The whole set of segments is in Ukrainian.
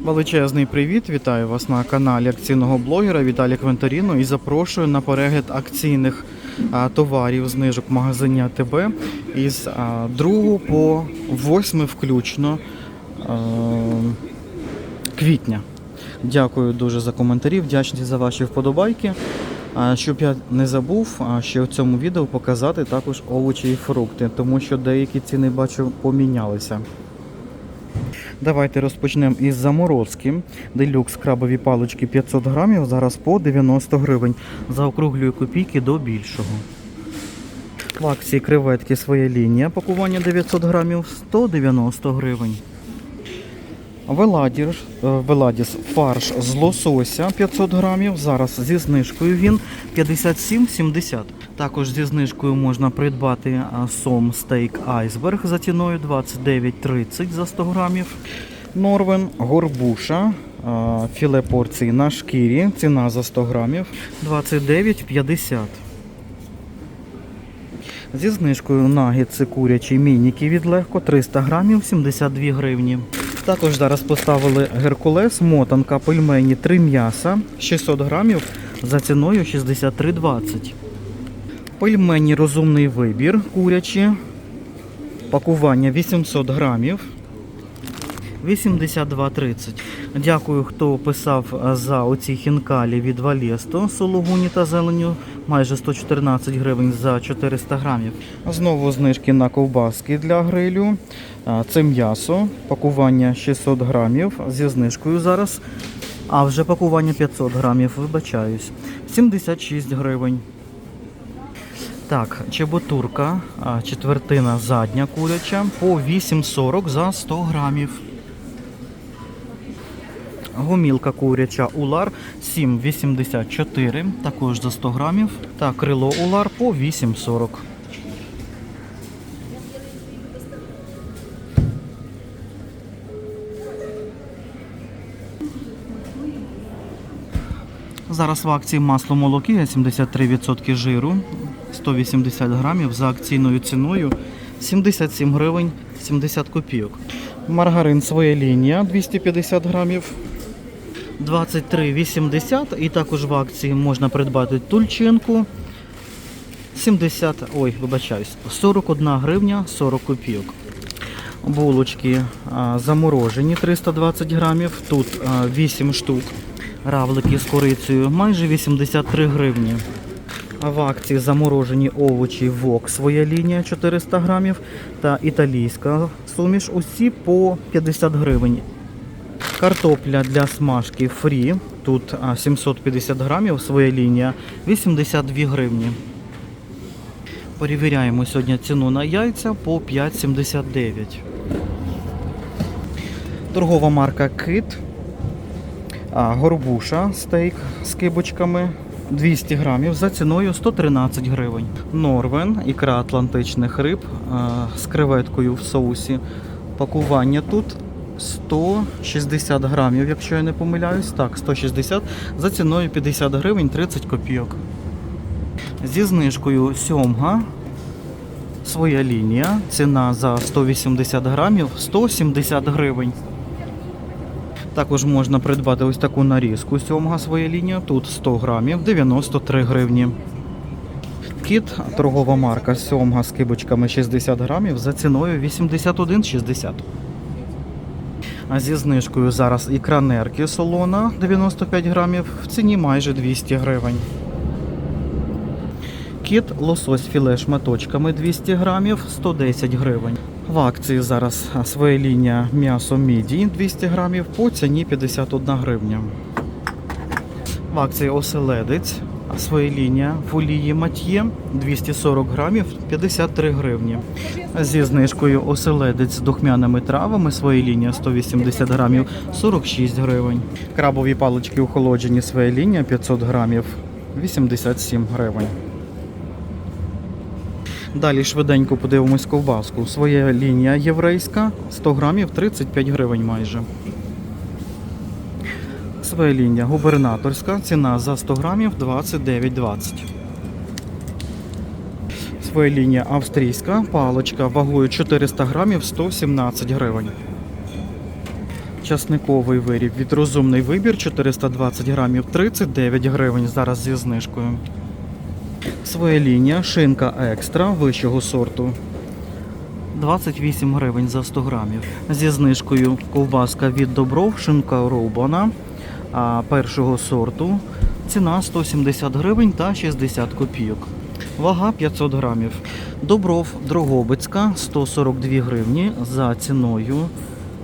Величезний привіт! Вітаю вас на каналі акційного блогера Віталія Квентаріно і запрошую на перегляд акційних товарів знижок в магазині АТБ із 2 по 8 включно квітня. Дякую дуже за коментарі, вдячний за ваші вподобайки. Щоб я не забув, ще в цьому відео показати також овочі і фрукти, тому що деякі ціни бачу помінялися. Давайте розпочнемо із заморозки. Делюкс крабові палички 500 грамів, зараз по 90 гривень. Заокруглюю копійки до більшого. В акції креветки своя лінія, пакування 900 грамів 190 гривень. Веладір, е, Веладіс фарш з лосося 500 грамів. Зараз зі знижкою він 57,70. Також зі знижкою можна придбати а, сом стейк айсберг за ціною 29,30 за 100 грамів. Норвен, горбуша, філе порції на шкірі, ціна за 100 грамів 29,50. Зі знижкою нагетси курячі мініки від легко 300 грамів 72 гривні. Також зараз поставили геркулес, мотанка, пельмені, 3 м'яса 600 грамів за ціною 63,20. Пельмені розумний вибір курячі. Пакування 800 грамів. 82,30. Дякую, хто писав за оці хінкалі від Валєсто, сологуні та зеленю. Майже 114 гривень за 400 грамів. Знову знижки на ковбаски для грилю. Це м'ясо. Пакування 600 грамів зі знижкою зараз. А вже пакування 500 грамів, вибачаюсь. 76 гривень. Так, чеботурка, четвертина задня куряча по 8,40 за 100 грамів. Гомілка куряча Улар 7,84, також за 100 грамів. Та крило Улар по 8,40. Зараз в акції масло молоки 73% жиру, 180 грамів за акційною ціною 77 гривень 70 копійок. Маргарин своя лінія 250 грамів 23,80 і також в акції можна придбати тульчинку 70, ой, вибачаюсь, 41 гривня 40 копійок. Булочки а, заморожені 320 грамів, тут а, 8 штук. Равлики з корицею майже 83 гривні. А в акції заморожені овочі ВОК своя лінія 400 грамів та італійська суміш усі по 50 гривень. Картопля для смажки фрі. Тут 750 грамів своя лінія 82 гривні. Перевіряємо сьогодні ціну на яйця по 5,79. Торгова марка Кит. Горбуша стейк з кибочками 200 грамів за ціною 113 гривень. Норвен, ікра атлантичних риб з креветкою в соусі. Пакування тут 160 грамів, якщо я не помиляюсь. Так, 160 за ціною 50 гривень 30 копійок. Зі знижкою сьомга. Своя лінія. Ціна за 180 грамів 170 гривень. Також можна придбати ось таку нарізку сьомга своя лінія. Тут 100 грамів 93 гривні. Кіт, торгова марка сьомга з кибочками 60 грамів за ціною 81,60. Зі знижкою зараз ікра нерки солона 95 грамів в ціні майже 200 гривень. Кіт лосось філе шматочками 200 грамів 110 гривень. В акції зараз а, своя лінія м'ясо міді 200 грамів по ціні 51 гривня. В акції оселедець своя лінія в мат'є 240 грамів 53 гривні. Зі знижкою оселедець з духмяними травами своя лінія 180 грамів 46 гривень. Крабові палички охолоджені своя лінія 500 грамів 87 гривень. Далі швиденько подивимось ковбаску. Своя лінія єврейська 100 грамів 35 гривень майже. Своя лінія губернаторська. Ціна за 100 грамів 29,20. Своя лінія австрійська. Паличка вагою 400 грамів 117 гривень. часниковий виріб від розумний вибір 420 грамів 39 гривень зараз зі знижкою. Своя лінія, шинка екстра вищого сорту 28 гривень за 100 грамів. Зі знижкою ковбаска від Добров, шинка Роубана а, першого сорту. Ціна 170 гривень та 60 копійок. Вага 500 грамів. Добров Дрогобицька 142 гривні за ціною,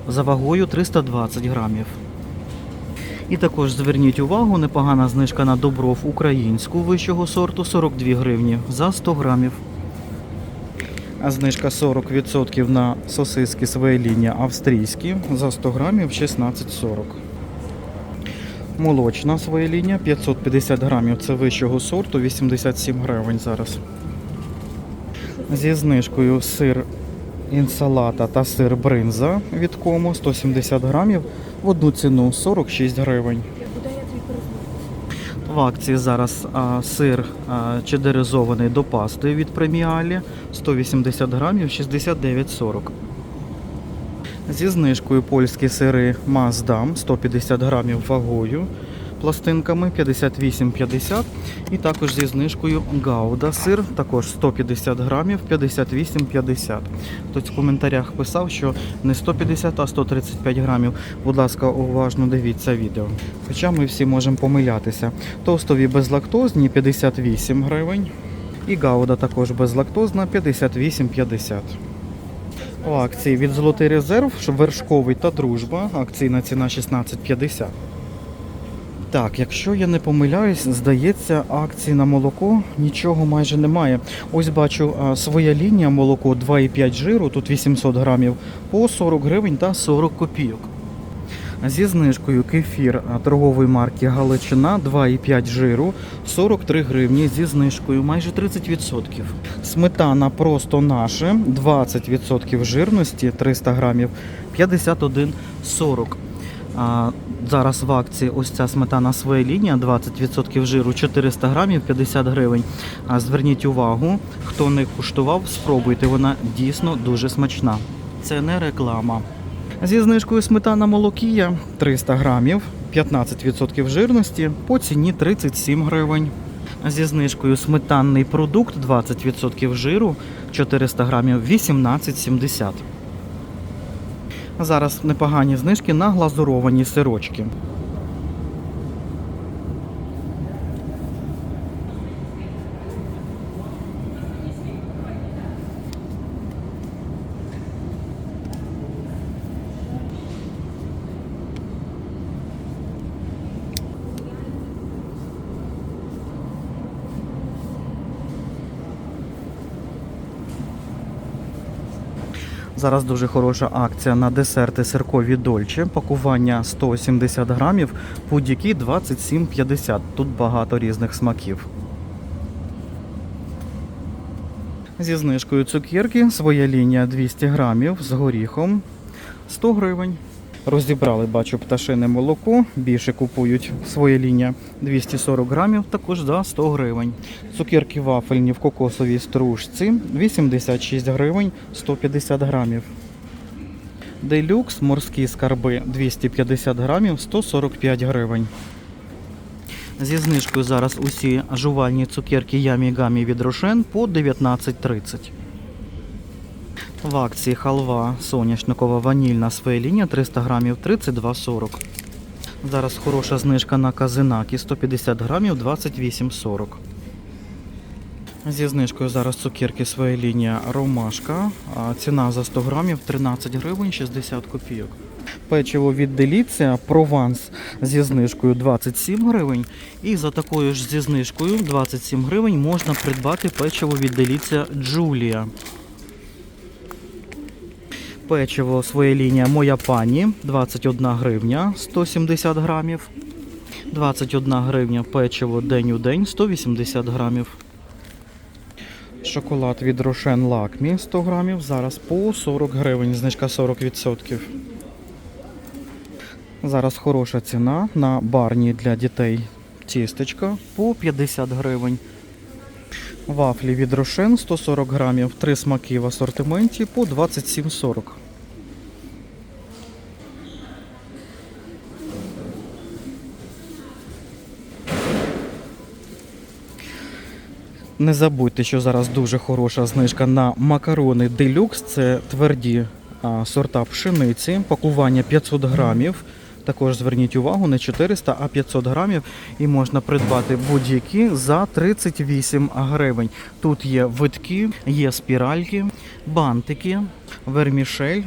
за вагою 320 грамів. І також зверніть увагу, непогана знижка на добров українську вищого сорту 42 гривні за 100 грамів. А знижка 40% на сосиски своєї лінії австрійські за 100 грамів 16,40. Молочна своя лінія 550 грамів. Це вищого сорту 87 гривень зараз. Зі знижкою сир інсалата та сир бринза від кому 170 грамів в одну ціну 46 гривень. В акції зараз а, сир а, чедеризований до пасти від преміалі 180 грамів 69,40. Зі знижкою польські сири Маздам 150 грамів вагою пластинками 58,50 і також зі знижкою Гауда сир також 150 грамів 58,50. Хтось в коментарях писав, що не 150, а 135 грамів. Будь ласка, уважно дивіться відео. Хоча ми всі можемо помилятися. Тостові безлактозні 58 гривень. І Гауда також безлактозна 58,50. Акції від Золотий резерв, вершковий та дружба. Акційна ціна 16,50. Так, якщо я не помиляюсь, здається, акції на молоко нічого майже немає. Ось бачу своя лінія молоко 2,5 жиру, тут 800 грамів, по 40 гривень та 40 копійок. Зі знижкою кефір торгової марки Галичина 2,5 жиру 43 гривні зі знижкою майже 30%. Сметана просто наше 20% жирності 300 грамів 51,40. А, зараз в акції ось ця сметана своя лінія 20% жиру 400 грамів 50 гривень. Зверніть увагу, хто не куштував, спробуйте, вона дійсно дуже смачна. Це не реклама. Зі знижкою сметана молокія 300 грамів, 15% жирності по ціні 37 гривень. Зі знижкою сметанний продукт 20% жиру 400 грамів 18,70. Зараз непогані знижки на глазуровані сирочки. Зараз дуже хороша акція на десерти сиркові дольче. Пакування 170 грамів, будь-які 27,50. Тут багато різних смаків. Зі знижкою цукерки своя лінія 200 грамів з горіхом 100 гривень. Розібрали, бачу, пташине молоко. Більше купують своя лінія 240 грамів, також за 100 гривень. Цукерки вафельні в кокосовій стружці 86 гривень 150 грамів. Делюкс морські скарби 250 грамів 145 гривень. Зі знижкою зараз усі жувальні цукерки Ямі Гамі від Рошен по 19,30. В акції халва соняшникова ванільна своя лінія 300 грамів 32,40. Зараз хороша знижка на казинаки 150 грамів 28,40. Зі знижкою зараз цукерки своя лінія ромашка. Ціна за 100 грамів 13 гривень 60 копійок. Печиво від Деліція Прованс зі знижкою 27 гривень. І за такою ж зі знижкою 27 гривень можна придбати печиво від Деліція Джулія. Печиво своя лінія Моя пані 21 гривня 170 грамів. 21 гривня печиво день у день 180 грамів. Шоколад від Рошен Лакмі 100 грамів. Зараз по 40 гривень, знижка 40%. Зараз хороша ціна на барні для дітей тістечка по 50 гривень. Вафлі від рошен 140 грамів, три смаки в асортименті по 27,40. Не забудьте, що зараз дуже хороша знижка на макарони делюкс. Це тверді сорта пшениці, пакування 500 грамів. Також зверніть увагу не 400, а 500 грамів. І можна придбати будь-які за 38 гривень. Тут є витки, є спіральки, бантики, вермішель,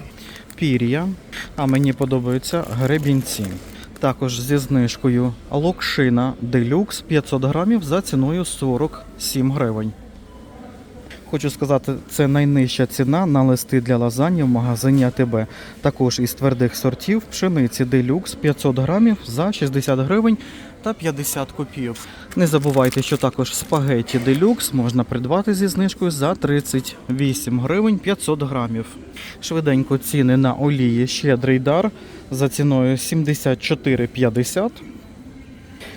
пір'я. А мені подобаються гребінці. Також зі знижкою локшина делюкс 500 грамів за ціною 47 гривень. Хочу сказати, це найнижча ціна на листи для лазаньї в магазині АТБ. Також із твердих сортів пшениці делюкс 500 грамів за 60 гривень та 50 копійок. Не забувайте, що також спагеті делюкс можна придбати зі знижкою за 38 гривень 500 грамів. Швиденько ціни на олії щедрий дар за ціною 74,50.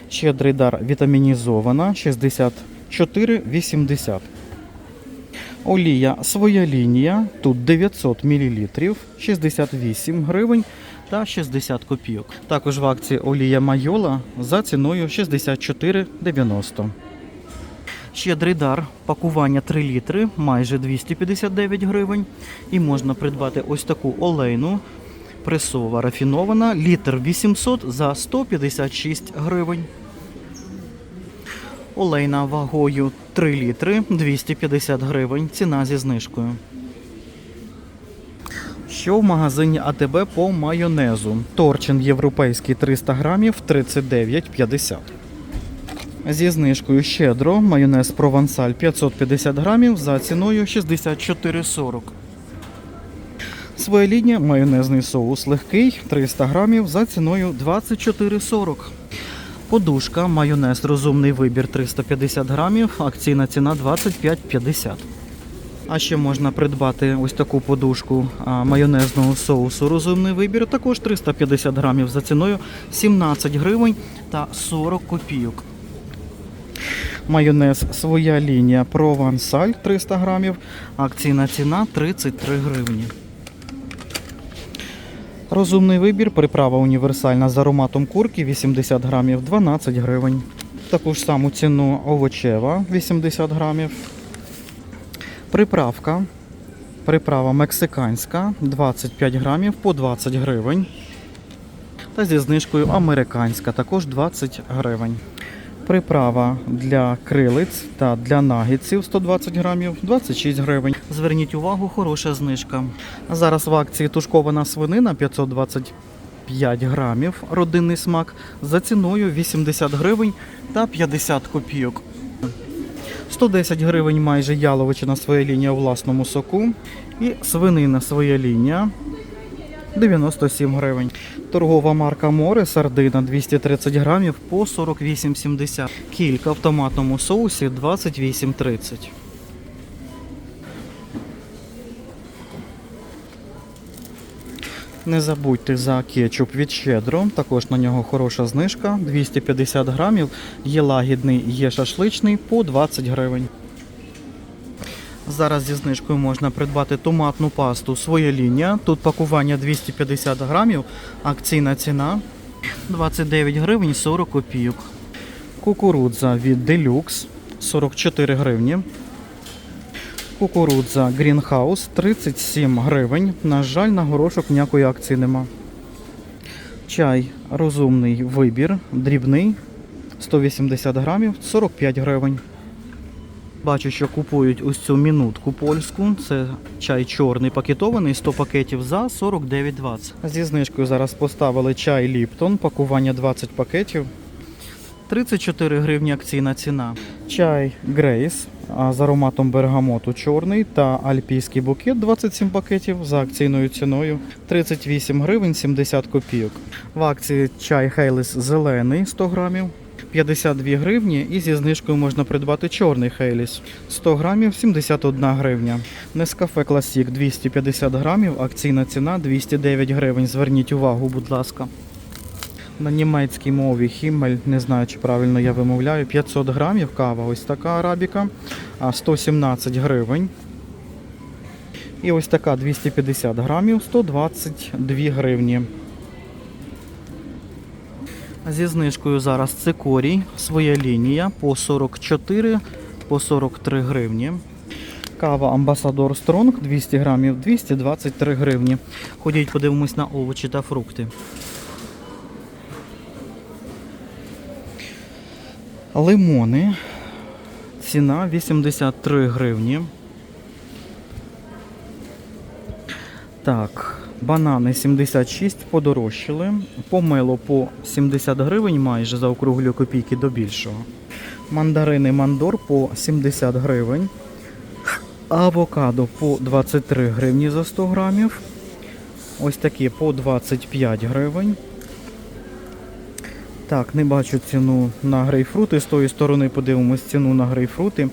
Щедрий дар вітамінізована 64,80. Олія своя лінія, тут 900 мл, 68 гривень та 60 копійок. Також в акції олія Майола за ціною 64,90. Щедрий дар, пакування 3 літри, майже 259 гривень. І можна придбати ось таку олейну, пресова рафінована, літр 800 за 156 гривень. Олейна вагою 3 літри 250 гривень. Ціна зі знижкою. Що в магазині АТБ по майонезу? Торчин європейський 300 грамів 39,50. Зі знижкою щедро майонез провансаль 550 грамів за ціною 64,40. Своєління майонезний соус легкий 300 грамів за ціною 24,40. Подушка, майонез розумний вибір 350 грамів, акційна ціна 25,50. А ще можна придбати ось таку подушку майонезного соусу розумний вибір, також 350 грамів за ціною 17 гривень та 40 копійок. Майонез своя лінія провансаль 300 грамів, акційна ціна 33 гривні. Розумний вибір, приправа універсальна з ароматом курки 80 грамів 12 гривень. Таку ж саму ціну овочева 80 грамів. Приправка. Приправа мексиканська 25 грамів по 20 гривень. Та зі знижкою американська також 20 гривень. Приправа для крилиць та для нагідців 120 грамів 26 гривень. Зверніть увагу, хороша знижка. Зараз в акції тушкована свинина 525 грамів, родинний смак за ціною 80 гривень та 50 копійок. 110 гривень майже яловичина своя лінія у власному соку. І свинина своя лінія 97 гривень. Торгова марка Море сардина 230 грамів по 48,70. Кілька в томатному соусі 28,30. Не забудьте за кетчуп від щедро. Також на нього хороша знижка 250 грамів. Є лагідний, є шашличний по 20 гривень. Зараз зі знижкою можна придбати томатну пасту своя лінія. Тут пакування 250 грамів, акційна ціна 29 гривень 40 копійок. Кукурудза від Deluxe 44 гривні. Кукурудза Greenhouse 37 гривень. На жаль, на горошок ніякої акції нема. Чай розумний вибір, дрібний 180 грамів 45 гривень. Бачу, що купують ось цю мінутку польську. Це чай чорний пакетований, 100 пакетів за 49,20. Зі знижкою зараз поставили чай Ліптон, пакування 20 пакетів. 34 гривні акційна ціна. Чай Грейс з ароматом бергамоту чорний та альпійський букет 27 пакетів за акційною ціною 38 гривень 70 копійок. В акції чай Хейлес зелений 100 грамів 52 гривні і зі знижкою можна придбати чорний Хейліс 100 грамів 71 гривня. Нескафе Класік 250 грамів, акційна ціна 209 гривень. Зверніть увагу, будь ласка. На німецькій мові Хіммель, не знаю, чи правильно я вимовляю, 500 грамів кава, ось така арабіка, 117 гривень. І ось така 250 грамів, 122 гривні. Зі знижкою зараз цикорій, своя лінія по 44 по 43 гривні. Кава Амбасадор Стронг 200 грамів 223 гривні. Ходіть, подивимось на овочі та фрукти. Лимони. Ціна 83 гривні. Так, банани 76 подорожчали. Помело по 70 гривень майже заокруглю копійки до більшого. Мандарини мандор по 70 гривень. Авокадо по 23 гривні за 100 грамів. Ось такі по 25 гривень. Так, не бачу ціну на грейпфрути. З тої сторони подивимось ціну на грейпфрути.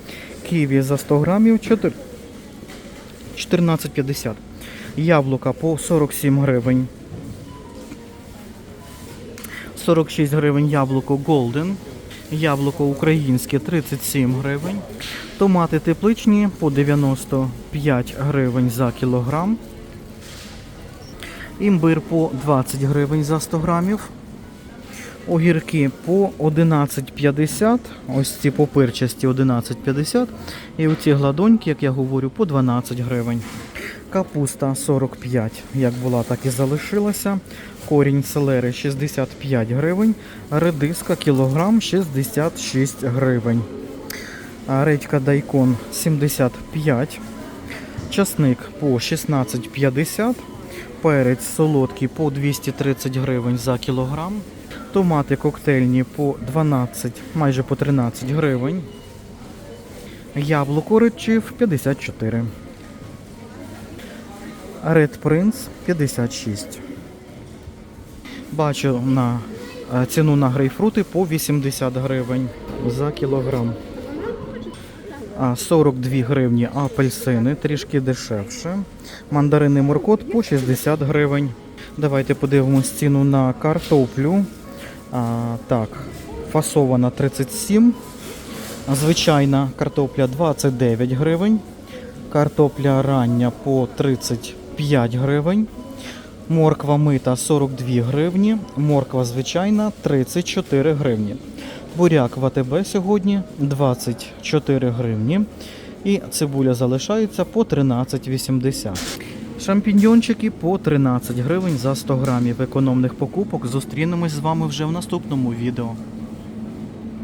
Ківі за 100 грамів 14,50. Яблука по 47 гривень. 46 гривень яблуко Golden. Яблуко українське 37 гривень. Томати тепличні по 95 гривень за кілограм. Імбир по 20 гривень за 100 грамів. Огірки по 11,50. Ось ці попирчасті 11,50. І оці гладоньки, як я говорю, по 12 гривень. Капуста 45, як була, так і залишилася. Корінь селери 65 гривень. Редиска кілограм 66 гривень. Редька дайкон 75. Часник по 16,50. Перець солодкий по 230 гривень за кілограм. Томати коктейльні по 12, майже по 13 гривень. Яблуко речив 54. Red Prince 56. Бачу на е, ціну на грейпфрути по 80 гривень за кілограм. 42 гривні апельсини, трішки дешевше. Мандарини моркот по 60 гривень. Давайте подивимось ціну на картоплю. А, так, фасована 37. Звичайна картопля 29 гривень. Картопля рання по 35 гривень. Морква мита 42 гривні. Морква звичайна 34 гривні. Буряк в сьогодні 24 гривні. І цибуля залишається по 13,80. Шампіньйончики по 13 гривень за 100 грамів економних покупок. Зустрінемось з вами вже в наступному відео.